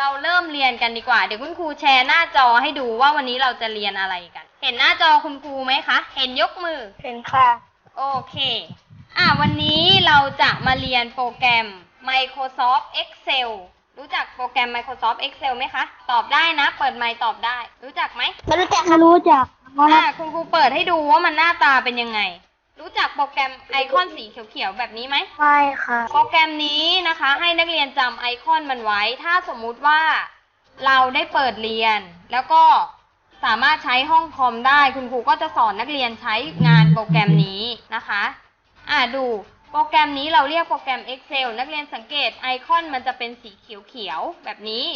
เราเริ่มเรียนกันดีกว่า เดี๋ยวคุณครูแชร์หน้าจอให้ดูว่าวันนี้เราจะเรียนอะไรกัน เห็นหน้าจอคุณครูไหมคะ เห็นยกมือ เห็นค่ะ โอเค อะวันนี้เราจะมาเรียนโปรแกรม Microsoft Excel รู้จักโปรแกรม Microsoft Excel ไหมคะ ตอบได้นะ เปิดไมค์ตอบได้ รู้จักไหมไม่รู้จักไม่รู้จัก อะคุณครูเปิดให้ดูว่ามันหน้าตาเป็นยังไง รู้จักโปรแกรมไอคอนสีเขียวๆแบบนี้ไหม ไม่ค่ะ โปรแกรมนี้นะคะ ให้นักเรียนจำไอคอนมันไว้ ถ้าสมมุติว่าเราได้เปิดเรียน แล้วก็สามารถใช้ห้องคอมได้ คุณครูก็จะสอนนักเรียนใช้งานโปรแกรมนี้นะคะ อ่าดูโปรแกรมนี้เราเรียกโปรแกรม Excel นักเรียนสังเกตไอคอนมันจะเป็นสีเขียวๆแบบนี้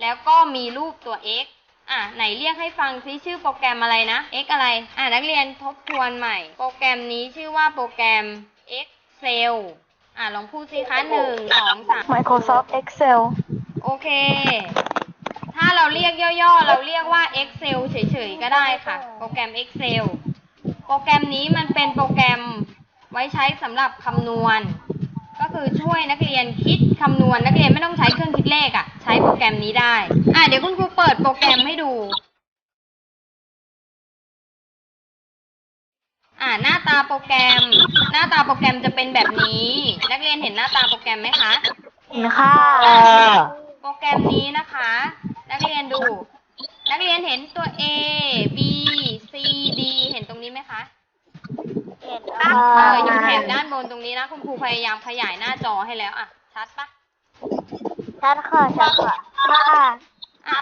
แล้วก็มีรูปตัว X อะไหนเรียกให้ฟังซิชื่อโปรแกรมอะไรนะ X อะไร อะนักเรียนทบทวนใหม่ โปรแกรมนี้ชื่อว่าโปรแกรม Excel อะลองพูดสิคะหนึ่งสองสาม Microsoft Excel โอเค ถ้าเราเรียกย่อๆ เราเรียกว่า Excel เฉยๆ ก็ได้ค่ะ โปรแกรม Excel โปรแกรมนี้มันเป็นโปรแกรมไว้ใช้สำหรับคำนวณก็ คือช่วยนักเรียนคิดคำนวณนักเรียนไม่ต้องใช้เครื่องคิดเลขอะ่ะ ใช้โปรแกรมนี้ได้ อะเดี๋ยวคุณครูเปิดโปรแกรมให้ดู อ่าหน้าตาโปรแกรม หน้าตาโปรแกรมจะเป็นแบบนี้ นักเรียนเห็นหน้าตาโปรแกรมไหมคะ เห็นค่ะ โปรแกรมนี้นะคะ นักเรียนดู นักเรียนเห็นตัว A B C D เห็นตรงนี้ไหมคะ เห็นเอออยู่แถบด้านบนตรงนี้นะ คุณครูพยายามขยายหน้าจอให้แล้วอะชัดปะชัดค่ะชัดค่ะค่ะอะ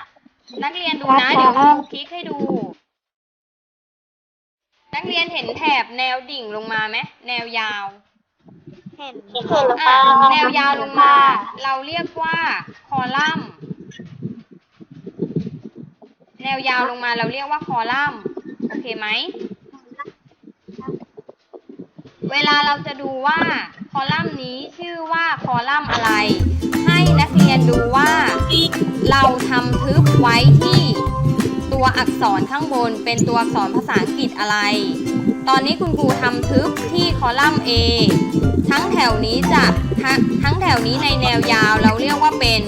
นักเรียนดูนะ เดี๋ยวคุณครูคลิกให้ดู นักเรียนเห็นแถบแนวดิ่งลงมาไหมแนวยาว เห็นอะแนวยาวลงมา เราเรียกว่าคอลัมน์ แนวยาวลงมาเราเรียกว่าคอลัมน์ โอเคไหม เวลาเราจะดูว่าคอลัมน์นี้ชื่อว่าคอลัมน์อะไร ให้นักเรียนดูว่า เราทำทึบไว้ที่ตัวอักษรข้างบนเป็นตัวอักษรภาษาอังกฤษอะไร ตอนนี้คุณครูทำทึบที่คอลัมน์ A ทั้งแถวนี้จะทั้งทั้งแถวนี้ในแนวยาวเราเรียกว่าเป็น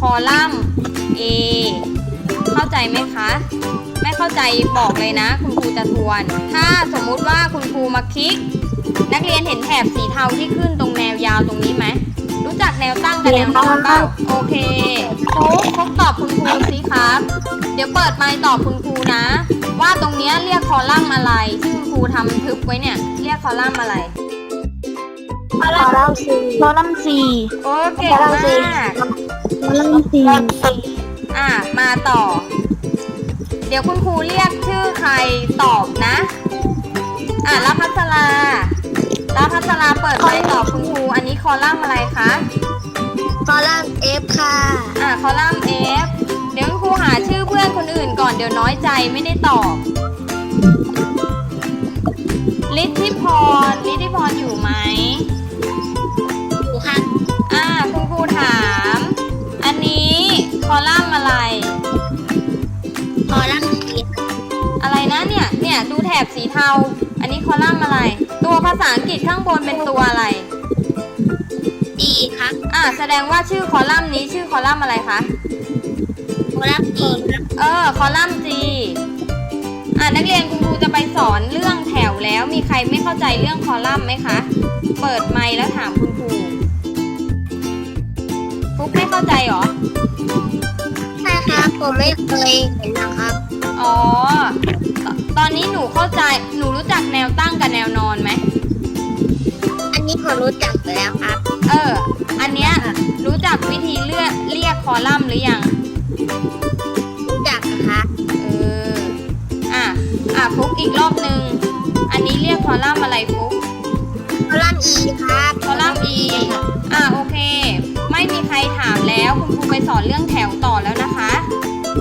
คอลัมน์ A เข้าใจไหมคะ ไม่เข้าใจบอกเลยนะ คุณครูจะทวน ถ้าสมมุติว่าคุณครูมาคลิก นักเรียนเห็นแถบสีเทาที่ขึ้นตรงแนวยาวตรงนี้ไหม รู้จักแนวตั้งกับแนวนอนเปล่าโอเคฟุกฟุกตอบคุณครูสิครับ เดี๋ยวเปิดไมค์ตอบคุณครูนะ ว่าตรงเนี้ยเรียกคอลัมน์อะไรที่คุณครูทำทึบไว้เนี่ย เรียกคอลัมน์อะไร คอลัมน์สี่คอลัมน์สี่ โอ้เก่งมาก คอลัมน์สี่อะ มาต่อ เดี๋ยวคุณครูเรียกชื่อใครตอบนะ อะรับพัสลา รับพัสลาเปิดไมค์ตอบคุณครูอันนี้คอลัมน์อะไรคะคอลัมน์ F ค่ะ อะคอลัมน์ F เดี๋ยวคุณครูหาชื่อเพื่อนคนอื่นก่อนเดี๋ยวน้อยใจไม่ได้ตอบลิทธิพรลิทธิพรอยู่ไหมอยู่ค่ะอ่าคุณครูถาม อันนี้คอลัมน์อะไรคอลัมน์สี่อะไรนะเนี่ยเนี่ยดูแถบสีเทา อันนี้คอลัมน์อะไร ตัวภาษาอังกฤษข้างบนเป็นตัวอะไรสี่ครับ อ่าแสดงว่าชื่อคอลัมน์นี้ชื่อคอลัมน์อะไรคะ คอลัมน์สี่เออ คอลัมน์ G อ่านักเรียนคุณครูจะไปสอนเรื่องแถวแล้ว มีใครไม่เข้าใจเรื่องคอลัมน์ไหมคะ เปิดไมค์แล้วถามคุณครูฟุกไม่เข้าใจเหรอ ใช่ครับ ผมไม่เคยเห็นนะครับ อ๋อ ตตอนนี้หนูเข้าใจ หนูรู้จักแนวตั้งกับแนวนอนไหม อันนี้ผมรู้จักไปแล้วครับ เออ อันเนี้ยรู้จักวิธีเลือกเรียกคอลัมน์หรือยัง รู้จักนะครับเออ อะ อะฟุกอีกรอบนึง อันนี้เรียกคอลัมน์อะไรฟุก คอลัมน์ E ครับคอลัมน์ E อะโอเค ไม่มีใครถามแล้ว คุณครูไปสอนเรื่องแถวต่อแล้วนะคะ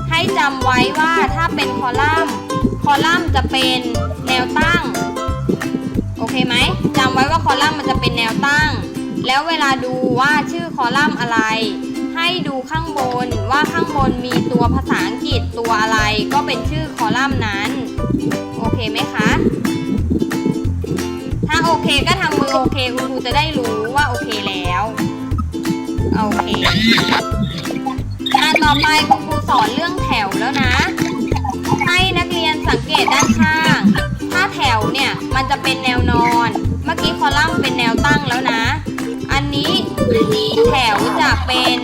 ให้จำไว้ว่าถ้าเป็นคอลัมน์ คอลัมน์จะเป็นแนวตั้ง โอเคไหมจำไว้ว่าคอลัมน์มันจะเป็นแนวตั้ง แล้วเวลาดูว่าชื่อคอลัมน์อะไร ให้ดูข้างบนว่าข้างบนมีตัวภาษาอังกฤษตัวอะไร ก็เป็นชื่อคอลัมน์นั้น โอเคไหมคะ ถ้าโอเคก็ทำมือโอเคคุณครูจะได้รู้ว่าโอเคแล้วโอเคอะต่อไปคุณครูสอนเรื่องแถวแล้วนะ ให้นักเรียนสังเกตด้านข้าง ถ้าแถวเนี่ยมันจะเป็นแนวนอน เมื่อกี้คอลัมน์เป็นแนวตั้งแล้วนะ อันนี้แถวจะเป็น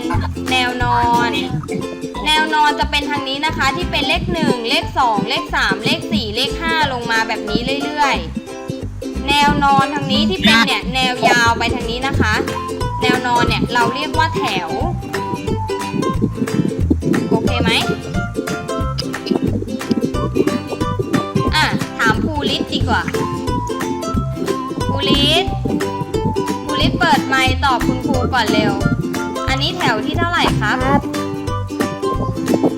แนวนอน แนวนอนจะเป็นทางนี้นะคะ ที่เป็นเลขหนึ่งเลขสองเลขสามเลขสี่เลขห้าลงมาแบบนี้เรื่อยๆ แนวนอนทางนี้ที่เป็นเนี่ยแนวยาวไปทางนี้นะคะ แนวนอนเนี่ยเราเรียกว่าแถว ก่อนเร็ว อันนี้แถวที่เท่าไหร่ครับ ครับ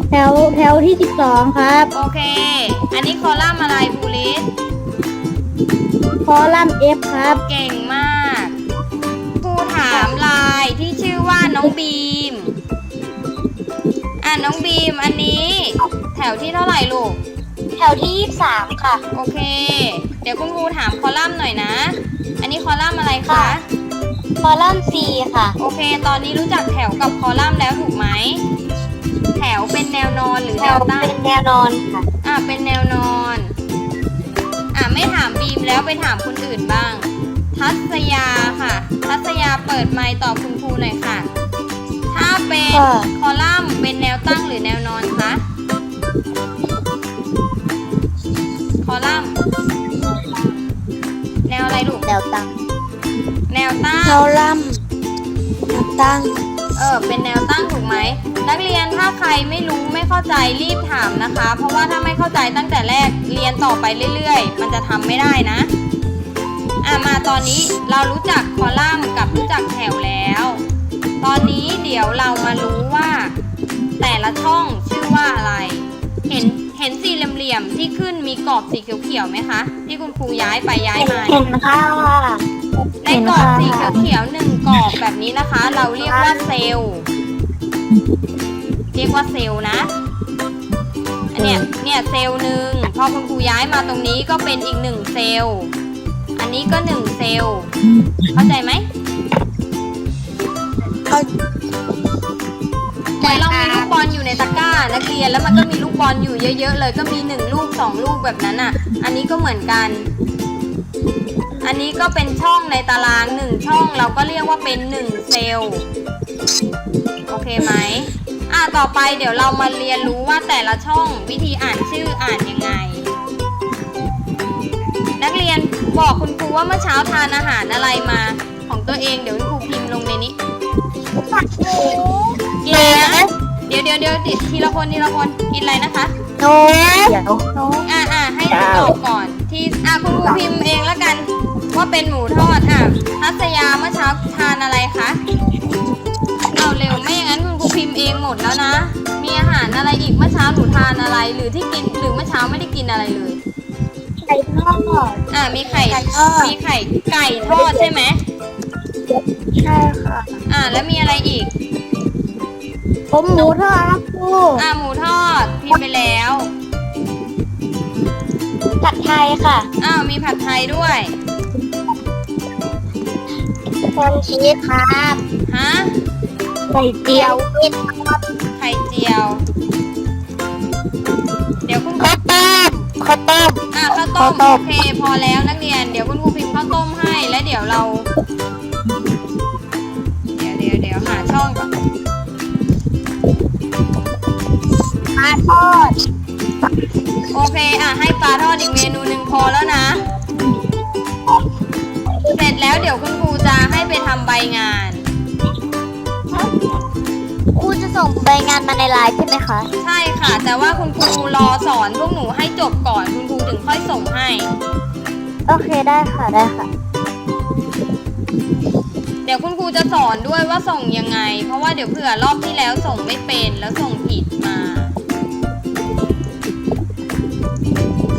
แถวแถวที่สิบสองครับ โอเค อันนี้คอลัมน์อะไรภูริศคอลัมน์ F ครับ เก่งมากครูถามลายที่ชื่อว่าน้องบีม อะน้องบีมอันนี้ แถวที่เท่าไหร่ลูก แถวที่ยี่สามค่ะ โอเค เดี๋ยวคุณครูถามคอลัมน์หน่อยนะ คอลัมน์ C ค่ะ โอเค ตอนนี้รู้จักแถวกับคอลัมน์แล้วถูกไหม แถวเป็นแนวนอนหรือแถแนววตั้ง เป็นแนวนอนค่ะ อะ เป็นแนวนอน อะ ไม่ถามบีมแล้วไปถามคนอื่นบ้าง ทัศยาค่ะ ทัศยาเปิดไมค์ตอบคุณครูหน่อยค่ะ ถ้าเป็นค่ะ คอลัมน์เป็นแนวตั้งหรือแนวนอนคะ คอลัมน์ แนวอะไรลูก แนวตั้งแน วตั้งคอลัมน์แนวตั้ง เออ เป็นแนวตั้งถูกไหม นักเรียนถ้าใครไม่รู้ไม่เข้าใจรีบถามนะคะ เพราะว่าถ้าไม่เข้าใจตั้งแต่แรกเรียนต่อไปเรื่อย ๆ มันจะทำไม่ได้นะ อะมาตอนนี้เรารู้จักคอลัมน์กับรู้จักแถวแล้ว ตอนนี้เดี๋ยวเรามารู้ว่า แต่ละช่องชื่อว่าอะไร เห็นเห็นสี่เหลี่ยมๆที่ขึ้นมีกรอบสีเขียวๆไหมคะ ที่คุณครูย้ายไปย้ายมา เห็นค่ะ ในกรอบสีเขียวๆหนึ่งกรอบแบบนี้นะคะ เราเรียกว่าเซลล์เรียกว่าเซลล์นะอันเนี้ยเนี่ยเซลล์หนึ่งพอคุณครูย้ายมาตรงนี้ก็เป็นอีกหนึ่งเซลล์ อันนี้ก็หนึ่งเซลล์ เข้าใจไหมเหมือนเรามีลูกบอลอยู่ในตะกร้านักเรียนแล้วมันก็มีลูกบอลอยู่เยอะ ๆ เลย ก็มีหนึ่งลูกสองลูกแบบนั้นอะ อันนี้ก็เหมือนกัน อันนี้ก็เป็นช่องในตารางหนึ่งช่องเราก็เรียกว่าเป็นหนึ่งเซลล์โอเคไหมอะต่อไปเดี๋ยวเรามาเรียนรู้ว่าแต่ละช่องวิธีอ่านชื่ออ่านยังไง นักเรียนบอกคุณครูว่าเมื่อเช้าทานอาหารอะไรมา ของตัวเองเดี๋ยวคุณครูพิมพ์ลงในนี้กินอะไรนะเดี๋ยวเดี๋ยวเดี๋ยวทีละคนทีละคนกินอะไรนะคะโนเดี๋ยวโนอ่าอ่าให้คุณตอบก่อนที่อ่าคุณครูพิมพ์เองแล้วกัน ว่าเป็นหมูทอดอะทัศยาเมื่อเช้าทานอะไรคะเอาเร็วไม่อย่างนั้นคุณครูพิมพ์เองหมดแล้วนะ มีอาหารอะไรอีกเมื่อเช้าหนูทานอะไรหรือที่กินหรือเมื่อเช้าไม่ได้กินอะไรเลยไก่ทอดอ่ามีไข่ไก่ทอดมีไข่ไก่ทอดใช่ไหมใช่ค่ะ อ่าแล้วมีอะไรอีกผมหมูทอดครับครูอ่าหมูทอดพิมพ์ไปแล้วผัดไทยค่ะ อ้าวมีผัดไทยด้วย แซนชีสครับฮะไข่เจียวเอ็ดครับไข่เจียว เดี๋ยวคุณครูข้าวต้มข้าวต้ม อะข้าวต้มข้าวต้โอมเคพอแล้วนักเรียน เดี๋ยวคุณครูพิมพ์ข้าวต้มให้แล้วเดี๋ยวเรา เดี๋ยวเดี๋ยวเดี๋ยวหาช่องก่อนปลาทอดโอเคอะให้ปลาทอดอีกเมนูหนึ่งพอแล้วนะเสร็จ แล้วเดี๋ยวคุณครูจะให้ไปทำใบงาน ครูจะส่งใบงานมาในไลน์ใช่ไหมคะ ใช่ค่ะ แต่ว่าคุณครูรอสอนพวกหนูให้จบก่อนคุณครูถึงค่อยส่งให้ โอเคได้ค่ะได้ค่ะ เดี๋ยวคุณครูจะสอนด้วยว่าส่งยังไง เพราะว่าเดี๋ยวเผื่อรอบที่แล้วส่งไม่เป็นแล้วส่งผิดมา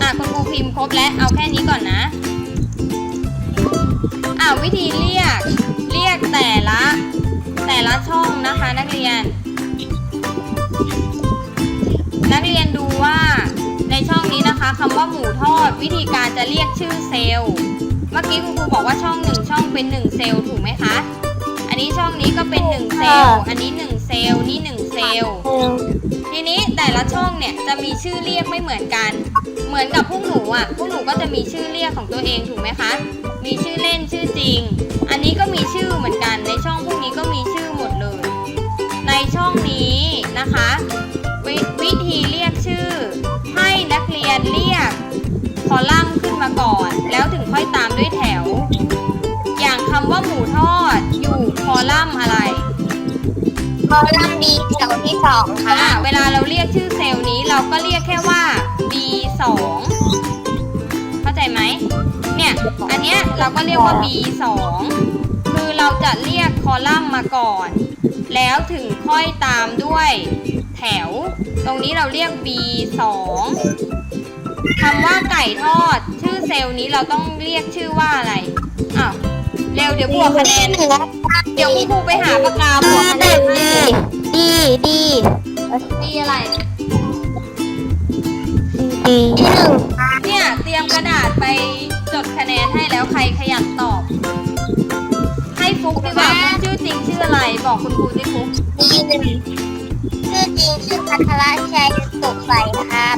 อะคุณครูพิมพ์ครบแล้วเอาแค่นี้ก่อนนะ อะวิธีเรียก เรียกแต่ละ แต่ละช่องนะคะนักเรียน นักเรียนดูว่าในช่องนี้นะคะคำว่าหมูทอดวิธีการจะเรียกชื่อเซลล์ เมื่อกี้คุณครูบอกว่าช่องหนึ่งช่องเป็นหนึ่งเซลล์ถูกไหมคะ อันนี้นี้ช่องนี้ก็เป็นหนึ่งเซลล์ อันนี้หนึ่งเซลล์นี่หนึ่งเซลล์ ทีนี้แต่ละช่องเนี่ยจะมีชื่อเรียกไม่เหมือนกัน เหมือนกับพวกหนูอะพวกหนูก็จะมีชื่อเรียกของตัวเองถูกไหมคะ มีชื่อเล่นชื่อจริง อันนี้ก็มีชื่อเหมือนกัน ในช่องพวกนี้ก็มีชื่อหมดเลย ในช่องนี้นะคะววิธีเรียกชื่อ ให้นักเรียนเรียกคอลัมน์ขึ้นมาก่อน แล้วถึงค่อยตามด้วยแถว อย่างคำว่าหมูทอดอยู่คอลัมน์อะไรคอลัมน์ดีแถวที่สองค่ะอ่าเวลาเราเรียกชื่อเซลล์นี้เราก็เรียกแค่ว่า B2 เข้า ใจไหม เนี่ย อันเนี้ยเราก็เรียกว่า B2 คือเราจะเรียกคอลัมน์มาก่อน แล้วถึงค่อยตามด้วยแถว ตรงนี้เราเรียก B2 คำว่าไก่ทอด ชื่อเซลล์นี้เราต้องเรียกชื่อว่าอะไร อ้าว เร็วเดี๋ยวบวกคะแนน เดี๋ยวคุณครูไปหาปากกาบวกคะแนนให้ดีดีดีอะไรดีที่หนึ่งเนี่ย เตรียมกระดาษไป จดคะแนนให้แล้วใครขยันตอบ ให้ฟุกดีกว่าฟุกชื่อจริงชื่ออะไร บอกคุณครูสิฟุกดีหนึ่งชื่อจริงชื่อพัทรชัยสุขใสครับ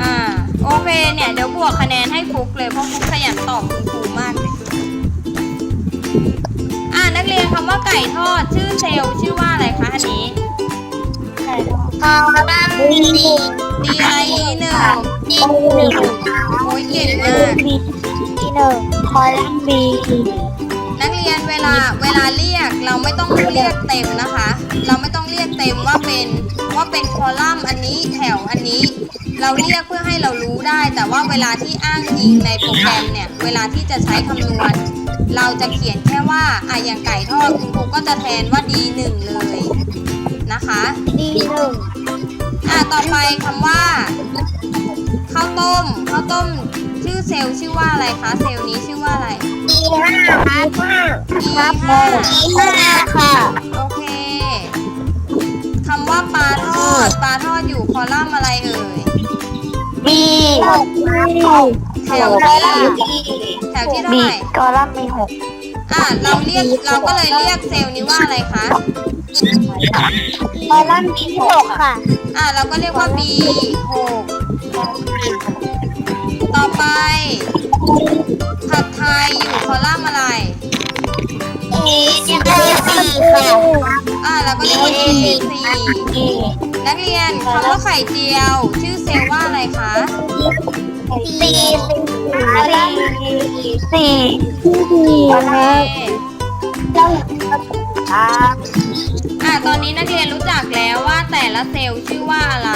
อ่าโอเคเนี่ยเดี๋ยวบวกคะแนนให้ฟุกเลยเพราะฟุกขยันตอบคุณครูมากเลยอ่านักเรียนคำว่าไก่ทอดชื่อเซลล์ชื่อว่าอะไรคะอันนี้คอ ลัมน์ดีดีไอหนึ่งดีหนึ่งโอ้ยเก่งมากดีหนึ่งคอลัมน์บีนักเรียนเวลาเวลาเรียกเราไม่ต้องเรียกเต็มนะคะ เราไม่ต้องเรียกเต็มว่าเป็นว่าเป็นคอลัมน์อันนี้แถวอันนี้ เราเรียกเพื่อให้เรารู้ได้ แต่ว่าเวลาที่อ้างอิงในโปรแกรมเนี่ยเวลาที่จะใช้คำนวณ เราจะเขียนแค่ว่าอะอย่างไก่ทอดคุณครูก็จะแทนว่า D1 เลย นะคะดีหนึ่งอะต่อไปคำว่าข้าวต้มข้าวต้ม ชื่อเซลล์ชื่อว่าอะไรคะเซลล์นี้ชื่อว่าอะไรดีห้าครับครับดีห้าค่ะโอเคคำว่าปลาทอดปลาทอดอยู่คอลัมน์อะไรเอ่ยบีหกแถวที่แถวที่เท่าไหร่ กอลัมน์มีหกอะเราเรียกเราก็เลยเรียกเซลล์นี้ว่าอะไรคะ กอลัมน์บีหกค่ะอะเราก็เรียกว่า B 6ต่อไป ผัดไทยอยู่คอลัมน์อะไรอีจีสี่ค่ะอะเราก็เรียกว่า A B C นักเรียนคำว่าไข่เจียว ชื่อเซลล์ว่าอะไรคะ สี่สี่โอเคครับอะตอนนี้นักเรียนรู้จักแล้วว่าแต่ละเซลล์ชื่อว่าอะไร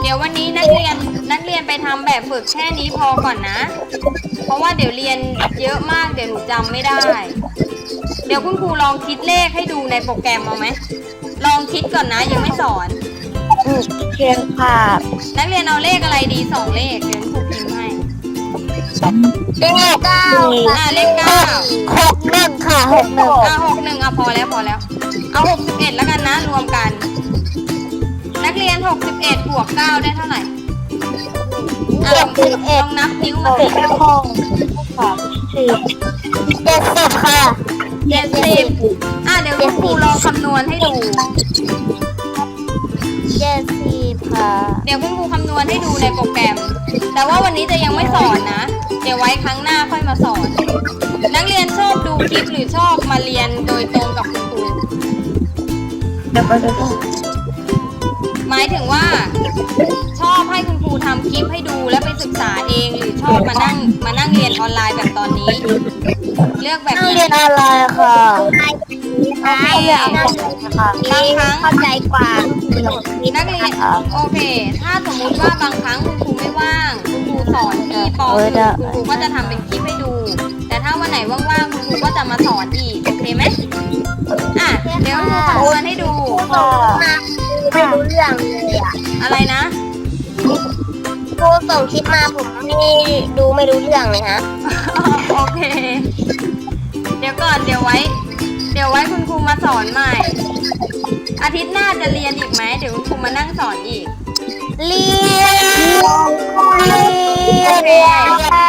เดี๋ยววันนี้นักเรียนนักเรียนไปทำแบบฝึกแค่นี้พอก่อนนะ เพราะว่าเดี๋ยวเรียนเยอะมากเดี๋ยวหนูจำไม่ได้ เดี๋ยวคุณครูลองคิดเลขให้ดูในโปรแกรมเอาไหมลองคิดก่อนนะยังไม่สอน เชียงค่ะนักเรียนเอาเลขอะไรดีสองเลขเดี๋ยวครูพิมพ์ให้เลขเก้าอะเลขเก้าหกหนึ่งค่ะหกหนึ่งอะหกหนึ่งอะพอแล้วพอแล้ว เอาหกสิบเอ็ดแล้วกันนะรวมกัน นักเรียนหกสิบเอ็ดบวกเก้าได้เท่าไหร่อะลองลองนับนิ้วมาสิหกสามสี่เจ็ดสิบค่ะเจ็ดสิบอะเดี๋ยวคุณครูลองคำนวณให้ดู เจ็ดสิบค่ะเดี๋ยวคุณครูคำนวณให้ดูในโปรแกรม แต่ว่าวันนี้จะยังไม่สอนนะ เดี๋ยวไว้ครั้งหน้าค่อยมาสอน นักเรียนชอบดูคลิปหรือชอบมาเรียนโดยตรงกับคุณครูเดี๋ยวไปดูหมายถึงว่า ชอบให้คุณครูทำคลิปให้ดูแล้วไปศึกษาเองหรือชอบมานั่งมานั่งเรียนออนไลน์แบบตอนนี้ เลือกแบบนั่งเรียนออนไลน์ค่ะ โอเคบางครั้งเข้าใจกว่านักเรียนโอเค ถ้าสมมุติว่าบางครั้งคุณครูไม่ว่าง คุณครูสอนที่ปเออได้ .1 คุณครูก็จะทำเป็นคลิปให้ดู แต่ถ้าวันไหนว่างๆคุณครูก็จะมาสอนอีกโอเคไหมอะเดี๋ยวครูคำนวณให้ดูไม่รู้เรื่องเลยอะอะไรนะครูส่งคลิปมาผมไม่ดูไม่รู้เรื่องเลยฮะ โอเค เดี๋ยวก่อนเดี๋ยวไว้เดี๋ยวไว้คุณครูมาสอนใหม่ อาทิตย์หน้าจะเรียนอีกไหมเดี๋ยวคุณครูมานั่งสอนอีก เรียนเรีย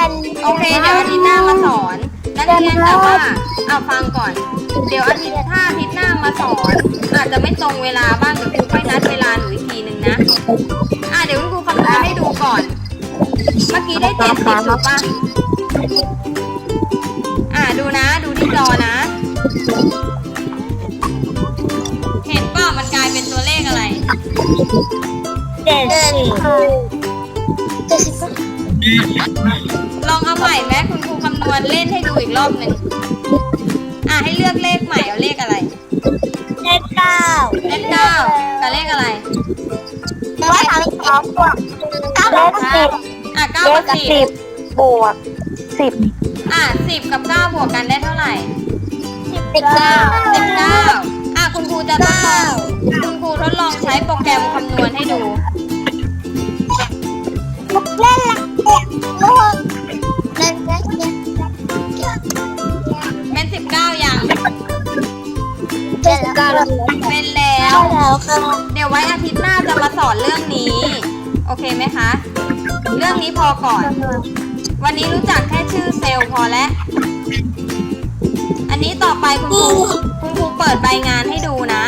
นโอเคเดี๋ยวอาทิตย์หน้ามาสอนนักนักเรียนแต่ว่าเอาฟังก่อน เดี๋ยวอาทิตย์ถ้าอาทิตย์หน้ามาสอน อาจจะไม่ตรงเวลาบ้างเดี๋ยวครูค่อยนัดเวลาหนูอีกทีหนึ่งนะอะเดี๋ยวคุณครูคำนวณให้ดูก่อน เมื่อกี้ได้เจ็ดสิบถูกปะอะดูนะ ดูที่จอนะ เห็นป่ะมันกลายเป็นตัวเลขอะไร เจ็ดสิบเจ็ดสิบลองเอาใหม่ไหมคุณครูคำนวณเล่นให้ดูอีกรอบหนึ่งอะให้เลือกเลขใหม่เอาเลขอะไร เลขเก้าเลขเก้ากับเลขอะไรว่าทำสองบวกเก้าบวกสิบอะเก้ากับสิบบวกสิบอะสิบกับเก้าบวกกันได้เท่าไหร่ สิบเก้าสิบเก้าอะคุณครูจะทดลองคุณครูทดลองใช้โปรแกรมคำนวณให้ดูเล่นละเล่นเล่นเล่นเป็นสิบเก้ายังเจ็ดเก้าเป็นแล้วเดี๋ยวไว้อาทิตย์หน้าจะมาสอนเรื่องนี้ โอเคไหมคะ เรื่องนี้พอก่อน วันนี้รู้จักแค่ชื่อเซลล์พอแล้ว นนี้ต่อไปคุณครูคุณครูเปิดใบงานให้ดูนะ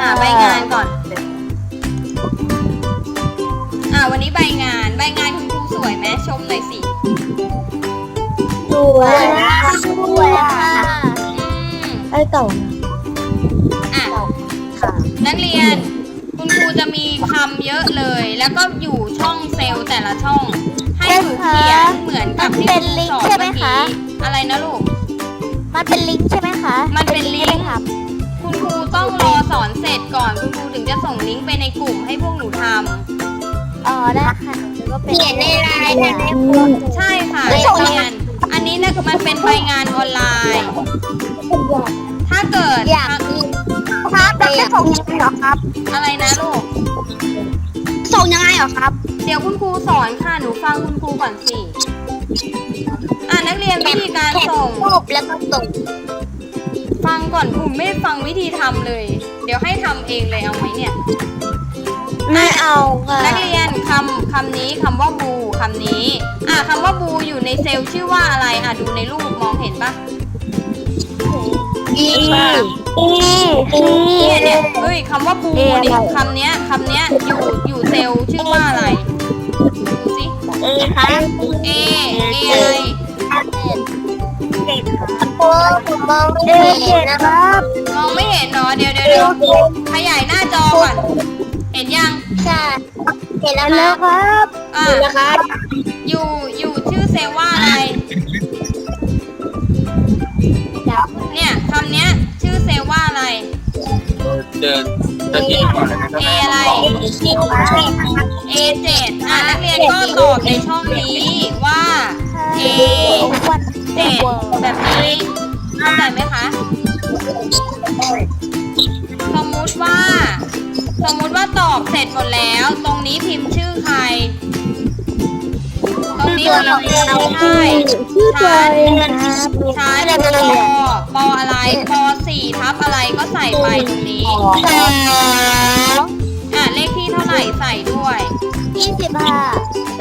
อ่าใบงานก่อน อ่าวันนี้ใบงานใบงานคุณครูสวยไหมชมหน่อยสิสวยสวยค่ะอืมไอ้เก่าอะค่ะนักเรียน คุณครูจะมีคำเยอะเลย แล้วก็อยู่ช่องเซลล์แต่ละช่อง ให้หนูเขียนเหมือนกับที่เป็นครูลิงก์สอนใช่ไหมเมื่อคะกี้ อะไรนะลูก มันเป็นลิงก์ใช่ไหมคะมันเป็นลิงก์ใช่ไหมครับ คุณครูต้องรอสอนเสร็จก่อนคุณครูถึงจะส่งลิงก์ไปในกลุ่มให้พวกหนูทำอ๋อได้ค่ะหนูก็เป็นเขียนในไลน์ได้ไหมครู ใช่ค่ะไม่นักส่งเรียนอันนี้นะมันเป็นใบงานออนไลน์ ถ้าเกิดอยากครับแล้วจะส่งยังไงเหรอครับ อะไรนะลูก ส่งยังไงเหรอครับ เดี๋ยวคุณครูสอนค่ะ หนูฟังคุณครูก่อนสิ อ่านักเรียนวิธีการส่ง รูปแล้วก็ส่งฟังก่อนอุ่มไม่ฟังวิธีทำเลย เดี๋ยวให้ทำเองเลยเอาไหมเนี่ย ไม่เอาค่ะนักเรียนคำคำนี้คำว่าบูคำนี้ อะคำว่าบูอยู่ในเซลล์ชื่อว่าอะไรอะดูในรูปมองเห็นปะอีอีอีเนี่ยเนี่ยเฮ้ยคำว่าบูเนี่ยคำเนี้ยคำเนี้ยอยู่อยู่เซลล์ชื่อว่าอะไรดูสิเอครับ A A อะไรโอ้ผมมองไม่เห็นนะครับมองไม่เห็นเนาะเดี๋ยวเดี๋ยวเดี๋ยวขยายหน้าจอก่อน เห็นยังใช่เห็นแล้วครับอะเห็นแล้วครับอยู่อยู่ชื่อเซว่าอะไรเนี่ยคำเนี้ยชื่อเซว่าอะไร เดินเดินที่ก่อนเลยนะ A อะไร A7 อะนักเรียนก็ตอบในช่องนี้ว่า A 7 แบบนี้เข้าใจไหมคะ สมมุติว่า สมมุติว่าตอบเสร็จหมดแล้ว ตรงนี้พิมพ์ชื่อใคร ตรงนี้พิมพ์ใช่ชื่อตัวชั้นเองครับชั้นปปอะไรปสี่ทับอะไรก็ใส่ไปตรงนี้สองอะเลขที่เท่าไหร่ใส่ด้วยยี่สิบห้า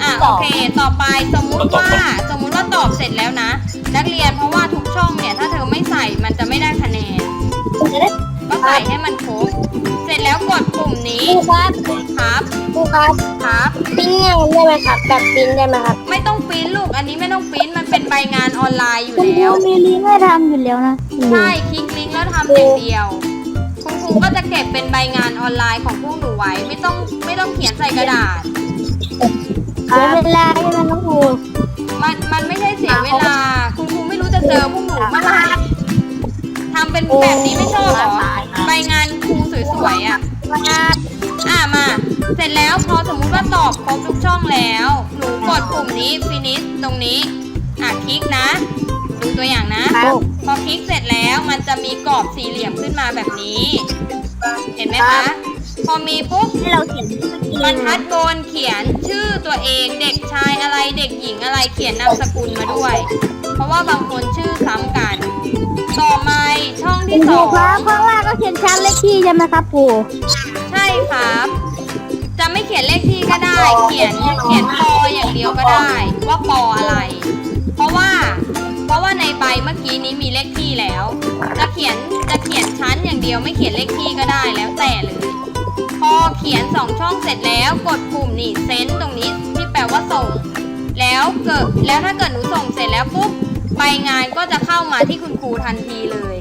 อะโอเค ต่อไปสมมุติว่าสมมุติว่าตอบเสร็จแล้วนะ นักเรียนเพราะว่าทุกช่องเนี่ย ถ้าเธอไม่ใส่มันจะไม่ได้คะแนน ก็ใส่ให้มันครบ เสร็จแล้วกดปุ่มนี้ ครูครับครับ ครูครับครับ ปิ้นเงินได้ไหมครับแบบปิ้นได้ไหมครับไม่ต้องปริ้นลูก อันนี้ไม่ต้องปริ้น มันเป็นใบงานออนไลน์อยู่คุณครูแล้ว มีลิงก์ให้ทำอยู่แล้วนะใช่ คลิกลิงก์แล้วทำอย่างเดียว คุณครูก็จะเก็บเป็นใบงานออนไลน์ของพวกหนูไว้ ไม่ต้องไม่ต้องเขียนใส่กระดาษ เสียเวลาใช่ไหมน้องครูมันมันไม่ใช่เสียเวลา คุณครูไม่รู้จะเจอพวกหนูเมื่อไหร่ ทำเป็นแบบนี้ไม่ชอบเหรอใบงานครูสวยๆอะอะมา เสร็จแล้วพอสมมุติว่าตอบครบทุกช่องแล้ว หนูกดปุ่มนี้ finish ตรงนี้ อะคลิกนะ ดูตัวอย่างนะครับพอคลิกเสร็จแล้วมันจะมีกรอบสี่เหลี่ยมขึ้นมาแบบนี้ เห็นไหมคะ พอมีปุ๊บให้เราเขียนชื่อบรรทัดบนเขียนชื่อตัวเองเด็กชายอะไรเด็กหญิงอะไรเขียนนามสกุลมาด้วย เพราะว่าบางคนชื่อซ้ำกันต่อมา ช่องที่คสรูองครับเพราะว่าก็เขียนชั้นเลขที่ใช่ไหมครับครูใช่ครับ จะไม่เขียนเลขที่ก็ได้ เขียนเขียนปออย่างเดียวก็ได้ ว่าปออะไร เพราะว่า เพราะว่าในใบเมื่อกี้นี้มีเลขที่แล้ว จะเขียนจะเขียนชั้นอย่างเดียวไม่เขียนเลขที่ก็ได้แล้วแต่เลยพอเขียนสองช่องเสร็จแล้วกดปุ่มนี่เซนตรงนี้ที่แปลว่าส่ง แล้วเกิดแล้วถ้าเกิดหนูส่งเสร็จแล้วปุ๊บใบงานก็จะเข้ามาที่คุณครูทันทีเลย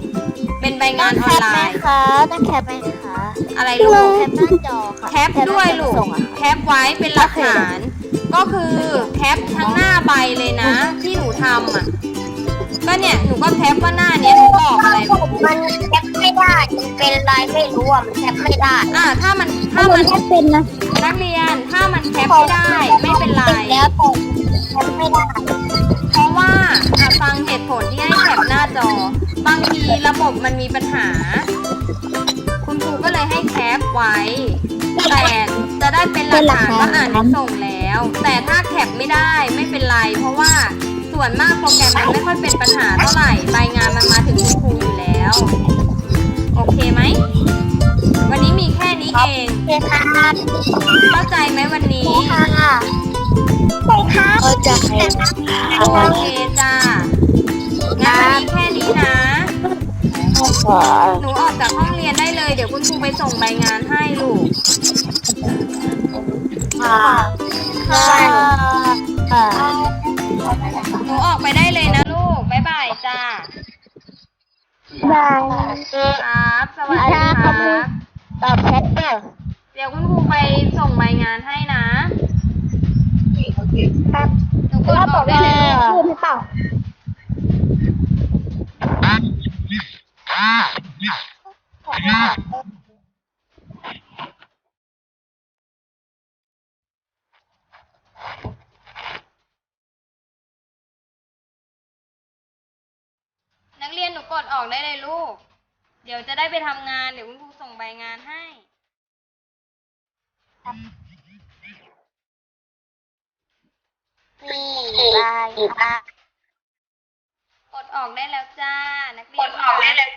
เป็นใบงานออนไลน์คะต้องแคปไหมคะอะไรลูกแคปหน้าจอค่ะแคปด้วยลูกแคปไว้เป็นหลักฐาน ก็คือแคปทั้งหน้าใบเลยนะ ที่หนูทำอะ ก็เนี่ยหนูก็แคปว่าหน้าเนี้ยหนูตอกอะไรมันแคปไม่ได้ มันเป็นไรไม่รู้อะ มันแคปไม่ได้อ่าถ้ามันถ้ามันแคปเป็นนะนักเรียนถ้ามันแคปไม่ได้ไม่เป็นไร แล้วแต่แคปไม่ได้เพราะว่าอะ ฟังเหตุผลที่ให้แคปหน้าจอ บางทีระบบมันมีปัญหา คุณครูก็เลยให้แคปไว้ แต่จะได้เป็นหลักฐานว่าอ่านได้ส่งแล้ว แต่ถ้าแคปไม่ได้ไม่เป็นไร เพราะว่าส่วนมากโปรแกรมมันไม่ค่อยเป็นปัญหาเท่าไหร่รายงานมันมาถึงคุณครูอยู่แล้ว โอเคไหม วันนี้มีแค่นี้เองเคค่ะเข้าใจไหมวันนี้ ค่ะใช่ค่ะเข้าใจโอเคจ้างั้นวันนี้แค่นี้นะหนูออกจากห้องเรียนได้เลย เดี๋ยวคุณครูไปส่งใบงานให้ลูก ค่ะค่ะค่ะหนูออกไปได้เลยนะลูก บ๊ายบายจ้า บายครับ สวัสดีครับ ตอบแชทเด้อเดี๋ยวคุณครูไปส่งใบงานให้นะ ครับหนูกดออกได้เลยลูกพูดหรือเปล่านักเรียนหนูกดออกได้เลยลูก เดี๋ยวจะได้ไปทำงาน เดี๋ยวคุณครูส่งใบงานให้นี่บายค่ะกดออกได้แล้วจ้า นักเรียนกดออกได้แล้ว